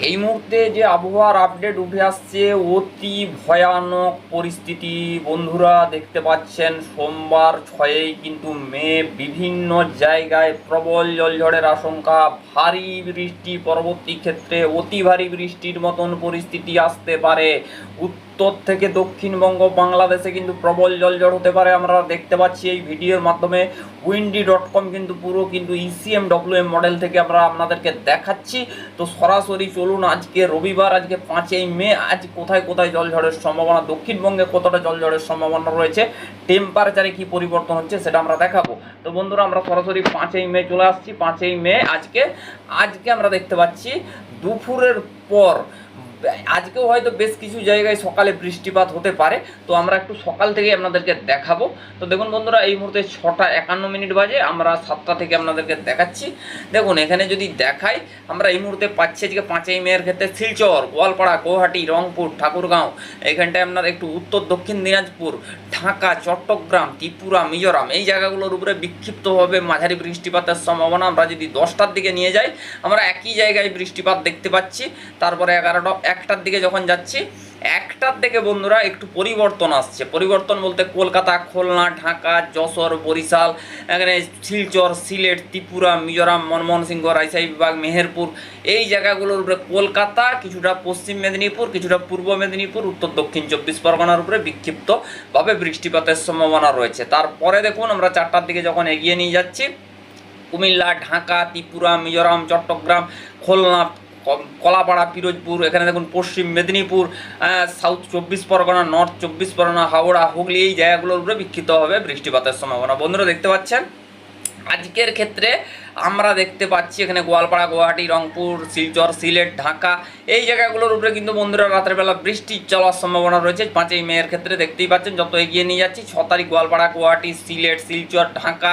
এই মুহূর্তে যে আবহাওয়ার আপডেট উঠে আসছে, অতি ভয়ানক পরিস্থিতি। বন্ধুরা, দেখতে পাচ্ছেন, সোমবার ছয়েই কিন্তু মে, বিভিন্ন জায়গায় প্রবল জলঝড়ের আশঙ্কা। ভারী বৃষ্টি, পরবর্তী ক্ষেত্রে অতি ভারী বৃষ্টির মতন পরিস্থিতি আসতে পারে। উত্তর থেকে দক্ষিণবঙ্গ, বাংলাদেশে কিন্তু প্রবল জলঝড় হতে পারে। আমরা দেখতে পাচ্ছি এই ভিডিওর মাধ্যমে উইন্ডি ডট কম কিন্তু পুরো কিন্তু ইসিএম ডব্লিউএম মডেল থেকে আমরা আপনাদেরকে দেখাচ্ছি। তো সরাসরি চলুন, আজকে রবিবার, আজকে পাঁচই মে, আজ কোথায় কোথায় জলঝড়ের সম্ভাবনা, দক্ষিণবঙ্গে কতটা জলঝড়ের সম্ভাবনা রয়েছে টেম্পারেচারে কি পরিবর্তন হচ্ছে সেটা আমরা দেখাবো। তো বন্ধুরা, আমরা সরাসরি পাঁচই মে চলে আসছি, পাঁচই মে আজকে। আজকে আমরা দেখতে পাচ্ছি দুপুরের পর আজকেও হয়তো বেশ কিছু জায়গায় সকালে বৃষ্টিপাত হতে পারে, তো আমরা একটু সকাল থেকে আপনাদেরকে দেখাবো। তো দেখুন বন্ধুরা, এই মুহূর্তে ছটা একান্ন মিনিট বাজে, আমরা সাতটা থেকে আপনাদেরকে দেখাচ্ছি। দেখুন, এখানে যদি দেখাই, আমরা এই মুহূর্তে পাচ্ছি আজকে পাঁচই মেয়ের ক্ষেত্রে শিলচর, গোয়ালপাড়া গুয়াহাটি রংপুর, ঠাকুরগাঁও, এখানটায় আপনার একটু উত্তর, দক্ষিণ দিনাজপুর, ঢাকা, চট্টগ্রাম, ত্রিপুরা, মিজোরাম, এই জায়গাগুলোর উপরে বিক্ষিপ্তভাবে মাঝারি বৃষ্টিপাতের সম্ভাবনা। আমরা যদি দশটার দিকে নিয়ে যাই, আমরা একই জায়গায় বৃষ্টিপাত দেখতে পাচ্ছি। তারপরে এগারোটা একটার দিকে যখন যাচ্ছি, একটার দিকে বন্ধুরা একটু পরিবর্তন আসছে। পরিবর্তন বলতে কলকাতা, খুলনা, ঢাকা, যশোর, বরিশাল, এখানে শিলচর, সিলেট, ত্রিপুরা, মিজোরাম মনমোহন সিংহ রাজশাহী বিভাগ, মেহেরপুর। এই জায়গাগুলোর উপরে কলকাতা, কিছুটা পশ্চিম মেদিনীপুর, কিছুটা পূর্ব মেদিনীপুর, উত্তর দক্ষিণ চব্বিশ পরগনার উপরে বিক্ষিপ্তভাবে বৃষ্টিপাতের সম্ভাবনা রয়েছে। তারপরে দেখুন, আমরা চারটার দিকে যখন এগিয়ে নিয়ে যাচ্ছি, কুমিল্লা, ঢাকা, ত্রিপুরা, মিজোরাম, চট্টগ্রাম, খুলনা কলাপাড়া, পিরোজপুর, এখানে দেখুন পশ্চিম মেদিনীপুর সাউথ চব্বিশ পরগনা নর্থ চব্বিশ পরগনা, হাওড়া, হুগলি, এই জায়গাগুলোর উপরে বিক্ষিপ্ত হবে বৃষ্টিপাতের সম্ভাবনা। বন্ধুরা, দেখতে পাচ্ছেন? আজকের ক্ষেত্রে আমরা দেখতে পাচ্ছি এখানে গোয়ালপাড়া, গুয়াহাটি, রংপুর, শিলচর, সিলেট, ঢাকা, এই জায়গাগুলোর উপরে কিন্তু বন্ধুরা রাত্রেবেলা বৃষ্টি চলার সম্ভাবনা রয়েছে। পাঁচই মেয়ের ক্ষেত্রে দেখতেই পাচ্ছেন, যত এগিয়ে নিয়ে যাচ্ছি, ছ তারিখ গোয়ালপাড়া, গুয়াহাটি, সিলেট, শিলচর, ঢাকা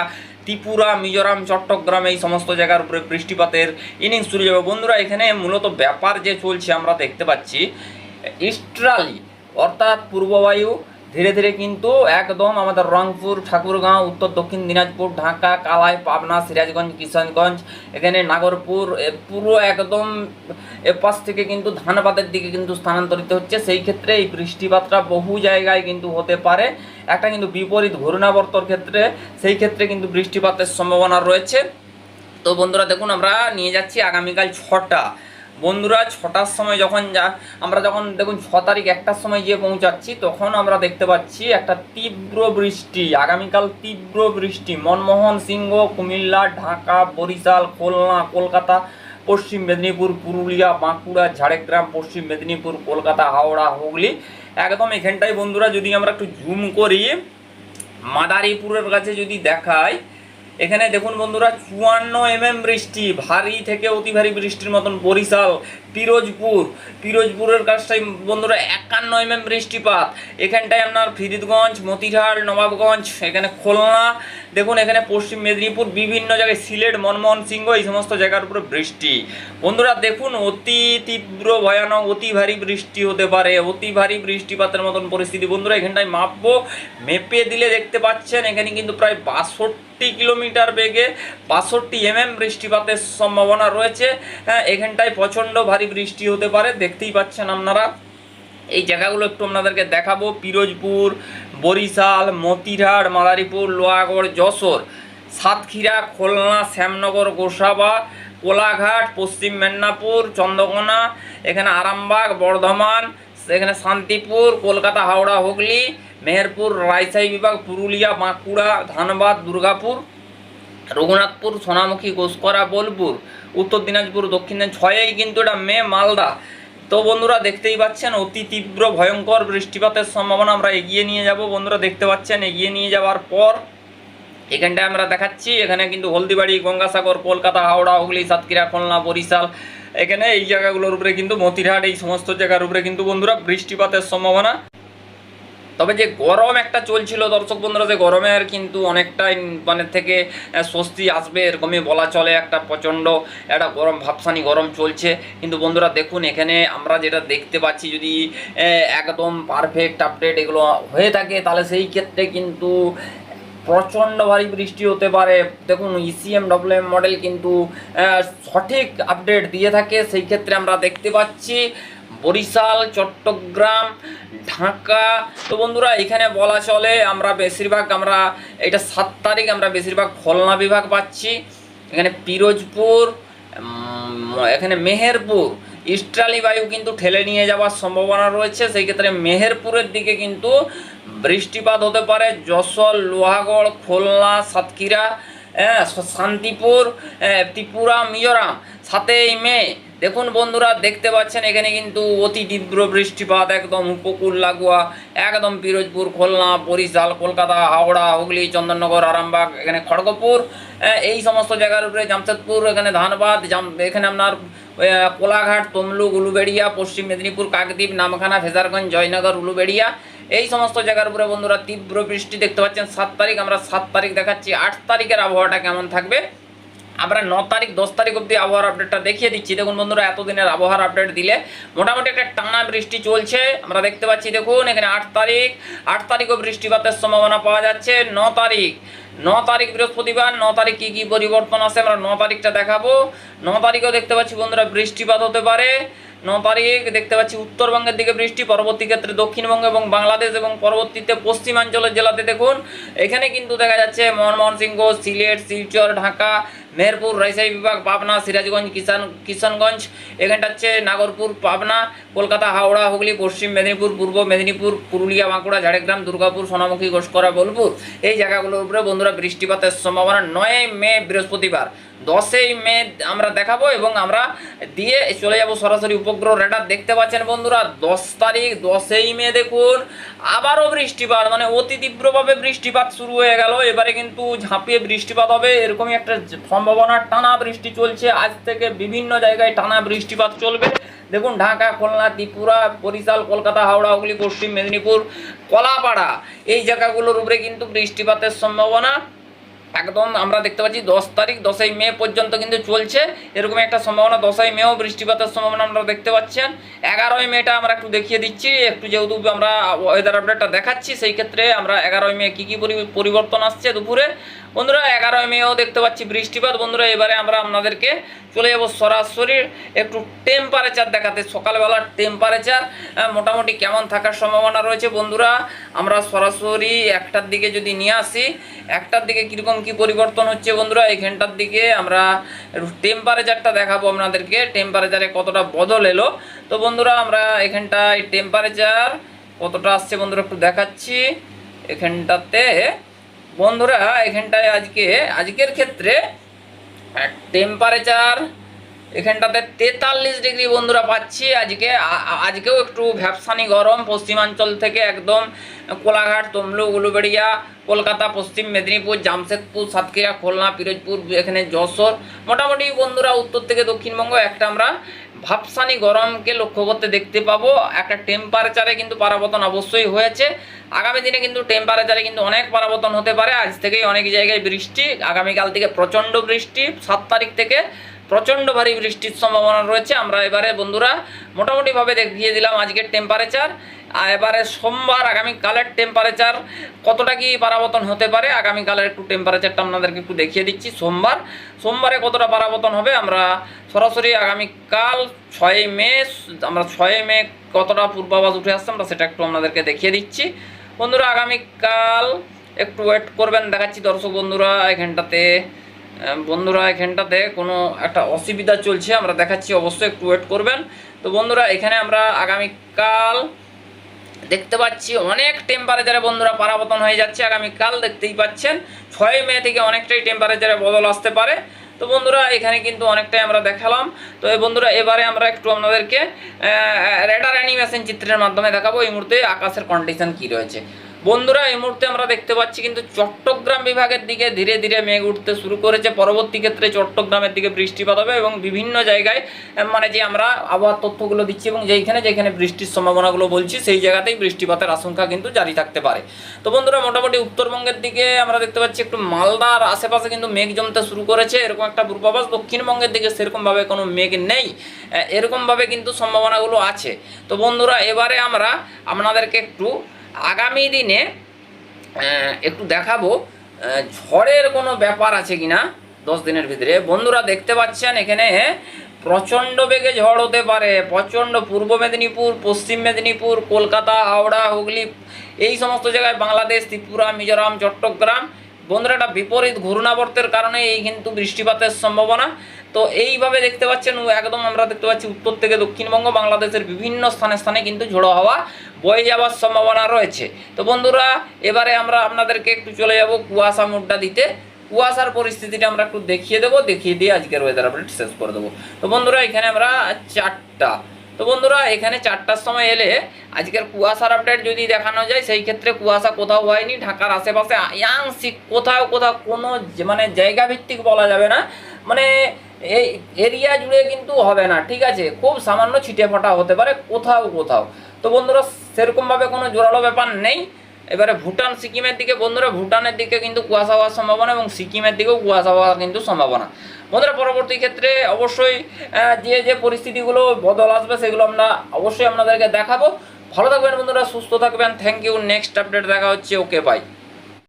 ত্রিপুরা, মিজোরাম, চট্টগ্রাম এই সমস্ত জায়গার উপরে বৃষ্টিপাতের ইনিংস শুরু যাবে। বন্ধুরা, এখানে মূলত ব্যাপার যে চলছে আমরা দেখতে পাচ্ছি, ইস্ট্রালি অর্থাৎ পূর্ববায়ু ধীরে ধীরে কিন্তু একদম আমাদের রংপুর, ঠাকুরগাঁও, উত্তর, দক্ষিণ দিনাজপুর, ঢাকা, কালাই, পাবনা, সিরাজগঞ্জ কিষানগঞ্জ এখানে নাগরপুর পুরো একদম এপাশ থেকে কিন্তু ধানবাদের দিকে কিন্তু স্থানান্তরিত হচ্ছে। সেই ক্ষেত্রে এই বৃষ্টিপাতটা বহু জায়গায় কিন্তু হতে পারে। একটা কিন্তু বিপরীত ঘূর্ণাবর্তর ক্ষেত্রে, সেই ক্ষেত্রে কিন্তু বৃষ্টিপাতের সম্ভাবনা রয়েছে। তো বন্ধুরা, দেখুন আমরা নিয়ে যাচ্ছি আগামীকাল ছটা। বন্ধুরা, ছটার সময় যখন যা, আমরা যখন দেখুন ছ তারিখ একটার সময় গিয়ে পৌঁছাচ্ছি, তখন আমরা দেখতে পাচ্ছি একটা তীব্র বৃষ্টি, আগামীকাল তীব্র বৃষ্টি। মনমোহন সিংহ, কুমিল্লা, ঢাকা, বরিশাল, খুলনা, কলকাতা, পশ্চিম মেদিনীপুর, পুরুলিয়া, বাঁকুড়া, ঝাড়গ্রাম, পশ্চিম মেদিনীপুর, কলকাতা, হাওড়া, হুগলি। একদম এখানটায় বন্ধুরা, যদি আমরা একটু জুম করি, মাদারীপুরের কাছে যদি দেখাই এখানে দেখুন বন্ধুরা, চুয়ান্ন এমএম বৃষ্টি, ভারী থেকে অতি ভারী বৃষ্টির মতন বরিশাল, পিরোজপুর। পিরোজপুরের কাছটাই বন্ধুরা, একান্ন এমএম বৃষ্টিপাত। এখানটায় আপনার ফিরিদগঞ্জ মতিহার নবাবগঞ্জ, এখানে খুলনা দেখুন, এখানে পশ্চিম মেদিনীপুর, বিভিন্ন জায়গায় সিলেট, মনমোহন সিংহ, এই সমস্ত জায়গার উপরে বৃষ্টি। বন্ধুরা, দেখুন, অতি তীব্র, ভয়ানক, অতি ভারী বৃষ্টি হতে পারে। অতি ভারী বৃষ্টিপাতের মতন পরিস্থিতি। বন্ধুরা, এখানটায় মাপবো, মেপে দিলে দেখতে পাচ্ছেন, এখানে কিন্তু প্রায় বাষট্টি কিলোমিটার বেগে বাষট্টি এমএম বৃষ্টিপাতের সম্ভাবনা রয়েছে। হ্যাঁ এখানটায় প্রচণ্ড ভারী বৃষ্টি হতে পারে, দেখতেই পাচ্ছেন আপনারা। এই জায়গাগুলো একটু আপনাদেরকে দেখাবো। পিরোজপুর বরিশাল মতিরহাট মাদারীপুর, লোহাগড়, যশোর, সাতক্ষীরা, খুলনা, শ্যামনগর, গোসাবা, কোলাঘাট, পশ্চিম মেদিনীপুর, চন্দ্রকোনা, এখানে আরামবাগ, বর্ধমান, এখানে শান্তিপুর, কলকাতা, হাওড়া, হুগলি, মেহেরপুর, রাজশাহী বিভাগ, পুরুলিয়া, বাঁকুড়া, ধানবাদ, দুর্গাপুর, রঘুনাথপুর, সোনামুখী, ঘোষকরা, বোলপুর, উত্তর দিনাজপুর দক্ষিণ ছয়েই কিন্তু এটা মে, মালদা। তো বন্ধুরা দেখতেই পাচ্ছেন, অতি তীব্র ভয়ঙ্কর বৃষ্টিপাতের সম্ভাবনা আমরা এগিয়ে নিয়ে যাব। বন্ধুরা দেখতে পাচ্ছেন, এগিয়ে নিয়ে যাওয়ার পর এখানটায় আমরা দেখাচ্ছি, এখানে কিন্তু হলদিবাড়ি, গঙ্গাসাগর, কলকাতা, হাওড়া, হুগলি, সাতক্ষীরা, খুলনা, বরিশাল, এখানে এই জায়গাগুলোর উপরে কিন্তু মতিরহাট, এই সমস্ত জায়গার উপরে কিন্তু বন্ধুরা বৃষ্টিপাতের সম্ভাবনা। তবে যে গরম একটা চলছিল, দর্শক বন্ধুরা, যে গরমের কিন্তু অনেকটাই মানে থেকে স্বস্তি আসবে, এরকমই বলা চলে একটা প্রচণ্ড একটা গরম, ভাবসানি গরম চলছে। কিন্তু বন্ধুরা, দেখুন, এখানে আমরা যেটা দেখতে পাচ্ছি, যদি একদম পারফেক্ট আপডেট এগুলো হয়ে থাকে, তাহলে সেই ক্ষেত্রে কিন্তু প্রচণ্ড ভারী বৃষ্টি হতে পারে। দেখুন ইসিএম ডব্লিউএম মডেল কিন্তু সঠিক আপডেট দিয়ে থাকে, সেই ক্ষেত্রে আমরা দেখতে পাচ্ছি বরিশাল চট্টগ্রাম ঢাকা। তো বন্ধুরা এখানে বলা চলে আমরা বেশিরভাগ আমরা এটা সাত তারিখ আমরা বেশিরভাগ খুলনা বিভাগ পাচ্ছি। এখানে পিরোজপুর এখানে মেহেরপুর। ইস্ট্রালি বায়ু কিন্তু ঠেলে নিয়ে যাওয়ার সম্ভাবনা রয়েছে। সেই ক্ষেত্রে মেহেরপুরের দিকে কিন্তু বৃষ্টিপাত হতে পারে। যশোর লোহাগড় খুলনা সাতক্ষীরা হ্যাঁ, শান্তিপুর হ্যাঁ, ত্রিপুরা মিজোরাম। সাতই মে দেখুন বন্ধুরা, দেখতে পাচ্ছেন, এখানে কিন্তু অতি তীব্র বৃষ্টিপাত, একদম উপকূল লাগোয়া, একদম পিরোজপুর, খুলনা, বরিশাল, কলকাতা, হাওড়া, হুগলি, চন্দননগর, আরামবাগ, এখানে খড়গপুর এই সমস্ত জায়গার উপরে জামশেদপুর, এখানে ধানবাদ, জাম, এখানে আপনার কোলাঘাট, তমলুক, উলুবেড়িয়া, পশ্চিম মেদিনীপুর, কাকদ্বীপ, নামখানা ফেজারগঞ্জ জয়নগর, উলুবেড়িয়া, এই সমস্ত জায়গার উপরে বন্ধুরা তীব্র বৃষ্টি দেখতে পাচ্ছেন, সাত তারিখ, আমরা সাত তারিখ দেখাচ্ছি, আট তারিখের আবহাওয়াটা কেমন থাকবে? আমরা ন তারিখ, দশ তারিখ অবধি আবহাওয়ার আপডেটটা দেখিয়ে দিচ্ছি। দেখুন বন্ধুরা, এতদিনের আবহাওয়ার আপডেট দিলে মোটামুটি একটা টানা বৃষ্টি চলছে। আমরা দেখতে পাচ্ছি, দেখুন, এখানে আট তারিখ, আট তারিখও বৃষ্টিপাতের সম্ভাবনা পাওয়া যাচ্ছে। ন তারিখ ন তারিখ বৃহস্পতিবার, ন তারিখ কী কী পরিবর্তন আছে আমরা ন তারিখটা দেখাবো। ন তারিখও দেখতে পাচ্ছি বন্ধুরা বৃষ্টিপাত হতে পারে। ন তারিখ দেখতে পাচ্ছি উত্তরবঙ্গের দিকে বৃষ্টি, পরবর্তী ক্ষেত্রে দক্ষিণবঙ্গ এবং বাংলাদেশ এবং পরবর্তীতে পশ্চিমাঞ্চলের জেলাতে দেখুন। এখানে কিন্তু দেখা যাচ্ছে ময়মনসিংহ সিলেট, শিলচর, ঢাকা মেহেরপুর রাজশাহী বিভাগ, পাবনা, সিরাজগঞ্জ, কিষান কিষানগঞ্জ, এখানটা হচ্ছে নাগরপুর, পাবনা, কলকাতা, হাওড়া, হুগলি, পশ্চিম মেদিনীপুর, পূর্ব মেদিনীপুর, পুরুলিয়া, বাঁকুড়া, ঝাড়গ্রাম, দুর্গাপুর, সোনামুখী, ঘোষকরা, বোলপুর। এই জায়গাগুলোর উপরে বন্ধুরা বৃষ্টিপাতের সম্ভাবনা নয় মে বৃহস্পতিবার। দশই মে আমরা দেখাবো এবং আমরা দিয়ে চলে যাব সরাসরি উপগ্রহ রেডার দেখতে পাচ্ছেন বন্ধুরা, দশ তারিখ, দশই মে দেখুন। আবারও বৃষ্টিপাত মানে অতি তীব্রভাবে বৃষ্টিপাত শুরু হয়ে গেল। এবারে কিন্তু ঝাঁপিয়ে বৃষ্টিপাত হবে, এরকমই একটা সম্ভাবনা, টানা বৃষ্টি চলছে। আজ থেকে বিভিন্ন জায়গায় টানা বৃষ্টিপাত চলবে। দেখুন, ঢাকা, খুলনা, ত্রিপুরা, বরিশাল, কলকাতা, হাওড়া, হুগলি, পশ্চিম মেদিনীপুর, কলাপাড়া, এই জায়গাগুলোর উপরে কিন্তু বৃষ্টিপাতের সম্ভাবনা একদম আমরা দেখতে পাচ্ছি দশ তারিখ, দশই মে পর্যন্ত কিন্তু চলছে। এরকম একটা সম্ভাবনা, দশই মেও বৃষ্টিপাতের সম্ভাবনা আমরা দেখতে পাচ্ছেন। এগারোই মেটা আমরা একটু দেখিয়ে দিচ্ছি, একটু যেহেতু আমরা ওয়েদার আপডেটটা দেখাচ্ছি, সেই ক্ষেত্রে আমরা এগারোই মে কী কী পরি- পরিবর্তন আসছে দুপুরে। বন্ধুরা, এগারোই মেও দেখতে পাচ্ছি বৃষ্টিপাত। বন্ধুরা, এবারে আমরা আপনাদেরকে চলে যাব সরাসরি একটু টেম্পারেচার দেখাতে। সকালবেলার টেম্পারেচার মোটামুটি কেমন থাকার সম্ভাবনা রয়েছে বন্ধুরা? আমরা সরাসরি একটার দিকে যদি নিয়ে আসি, একটার দিকে কীরকম কি পরিবর্তন হচ্ছে বন্ধুরা? এখানটার দিকে আমরা টেম্পারেচারটা দেখাবো আপনাদেরকে। টেম্পারেচারে কতটা বদল এলো। তো বন্ধুরা, আমরা এখানটায় টেম্পারেচার কতটা আসছে বন্ধুরা একটু দেখাচ্ছি। এখানটাতে বন্ধুরা, এখানটায় আজকে, আজকের ক্ষেত্রে টেম্পারেচার এখানটাতে তেতাল্লিশ ডিগ্রি বন্ধুরা পাচ্ছি। আজকে আজকেও একটু ভ্যাপসানি গরম, পশ্চিমাঞ্চল থেকে একদম কোলাঘাট, তমলুক, উলুবেড়িয়া, কলকাতা, পশ্চিম মেদিনীপুর, জামশেদপুর, সাতক্ষীরা, খুলনা, পিরোজপুর, এখানে যশোর। মোটামুটি বন্ধুরা উত্তর থেকে দক্ষিণবঙ্গ একটা আমরা ভাবসানি গরমকে লক্ষ্য করতে দেখতে পাবো। একটা টেম্পারেচারে কিন্তু পারাবতন অবশ্যই হয়েছে। আগামী দিনে কিন্তু টেম্পারেচারে কিন্তু অনেক পারাবতন হতে পারে। আজ থেকেই অনেক জায়গায় বৃষ্টি, আগামীকাল থেকে প্রচণ্ড বৃষ্টি। সাত তারিখ থেকে প্রচণ্ড ভারী বৃষ্টির সম্ভাবনা রয়েছে। আমরা এবারে বন্ধুরা মোটামুটিভাবে দেখিয়ে দিলাম আজকের টেম্পারেচার এবারে সোমবার আগামীকালের টেম্পারেচার কতটা কি পারাবতন হতে পারে, আগামীকালের একটু টেম্পারেচারটা আপনাদেরকে একটু দেখিয়ে দিচ্ছি। সোমবার, সোমবারে কতটা পারাবতন হবে আমরা সরাসরি আগামীকাল ছয় মে, আমরা ছয় মে কতটা পূর্বাভাস উঠে আসছে আমরা সেটা একটু আপনাদেরকে দেখিয়ে দিচ্ছি। বন্ধুরা আগামীকাল একটু ওয়েট করবেন, দেখাচ্ছি দর্শক বন্ধুরা এখানটাতে। বন্ধুরা, এখানটাতে কোনো একটা অসুবিধা চলছে, আমরা দেখাচ্ছি, অবশ্যই একটু ওয়েট করবেন। তো বন্ধুরা, এখানে আমরা আগামীকাল দেখতে পাচ্ছি অনেক টেম্পারেচারে বন্ধুরা পারাবতন হয়ে যাচ্ছে। আগামীকাল দেখতেই পাচ্ছেন, ছয় মে থেকে অনেকটাই টেম্পারেচারে বদল আসতে পারে। তো বন্ধুরা, এখানে কিন্তু অনেকটাই আমরা দেখালাম। তো এই বন্ধুরা, এবারে আমরা একটু আপনাদেরকে রেডার অ্যানিমেশন চিত্রের মাধ্যমে দেখাবো। এই মুহূর্তে আকাশের কন্ডিশন কি রয়েছে। বন্ধুরা, এই মুহূর্তে আমরা দেখতে পাচ্ছি কিন্তু চট্টগ্রাম বিভাগের দিকে ধীরে ধীরে মেঘ উঠতে শুরু করেছে। পরবর্তী ক্ষেত্রে চট্টগ্রামের দিকে বৃষ্টিপাত হবে এবং বিভিন্ন জায়গায় মানে যে আমরা আবহাওয়ার তথ্যগুলো দিচ্ছি এবং যেইখানে যেখানে বৃষ্টির সম্ভাবনাগুলো বলছি, সেই জায়গাতেই বৃষ্টিপাতের আশঙ্কা কিন্তু জারি থাকতে পারে। তো বন্ধুরা, মোটামুটি উত্তরবঙ্গের দিকে আমরা দেখতে পাচ্ছি একটু মালদার আশেপাশে কিন্তু মেঘ জমতে শুরু করেছে। এরকম একটা পূর্বাভাস, দক্ষিণবঙ্গের দিকে সেরকমভাবে কোনো মেঘ নেই। এরকমভাবে কিন্তু সম্ভাবনাগুলো আছে। তো বন্ধুরা, এবারে আমরা আপনাদেরকে একটু আগামী দিনে একটু দেখাবো ঝড়ের কোনো ব্যাপার আছে কিনা দশ দিনের ভিতরে। বন্ধুরা দেখতে পাচ্ছেন এখানে প্রচণ্ড বেগে ঝড় হতে পারে। প্রচণ্ড পূর্ব মেদিনীপুর, পশ্চিম মেদিনীপুর, কলকাতা, হাওড়া, হুগলি, এই সমস্ত জায়গায় বাংলাদেশ, ত্রিপুরা, মিজোরাম, চট্টগ্রাম। বন্ধুরা একটা বিপরীত ঘূর্ণাবর্তের কারণে এই কিন্তু বৃষ্টিপাতের সম্ভাবনা। তো এইভাবে দেখতে পাচ্ছেন, একদম আমরা দেখতে পাচ্ছি উত্তর থেকে দক্ষিণবঙ্গ, বাংলাদেশের বিভিন্ন স্থানে স্থানে কিন্তু ঝোড়ো হাওয়া বয়ে যাওয়ার সম্ভাবনা রয়েছে। তো বন্ধুরা, এবারে আমরা আপনাদেরকে একটু চলে যাব কুয়াশা মুডটা দিতে। কুয়াশার পরিস্থিতিটা আমরা একটু দেখিয়ে দেবো, দেখিয়ে দিয়ে আজকের ওয়েদার আপডেট শেষ করে দেবো। তো বন্ধুরা, এখানে আমরা চারটা। তো বন্ধুরা, এখানে চারটার সময় এলে আজকের কুয়াশার আপডেট যদি দেখানো যায়, সেই ক্ষেত্রে কুয়াশা কোথাও হয়নি, ঢাকার আশেপাশে আংশিক কোথাও কোথাও কোনো মানে জায়গা ভিত্তিক বলা যাবে না। মানে এই এরিয়া জুড়ে কিন্তু হবে না, ঠিক আছে? খুব সামান্য ছিটে ফোটা হতে পারে কোথাও কোথাও। তো বন্ধুরা, সেরকমভাবে কোনো জোরালো ব্যাপার নেই। এবারে ভুটান, সিকিমের দিকে, বন্ধুরা, ভুটানের দিকে কিন্তু কুয়াশা হওয়ার সম্ভাবনা এবং সিকিমের দিকেও কুয়াশা হওয়ার কিন্তু সম্ভাবনা। বন্ধুরা, পরবর্তী ক্ষেত্রে অবশ্যই যে যে পরিস্থিতিগুলো বদল আসবে, সেগুলো আমরা অবশ্যই আপনাদেরকে দেখাবো। ভালো থাকবেন বন্ধুরা, সুস্থ থাকবেন। থ্যাংক ইউ নেক্সট আপডেট দেখা হচ্ছে। Okay bye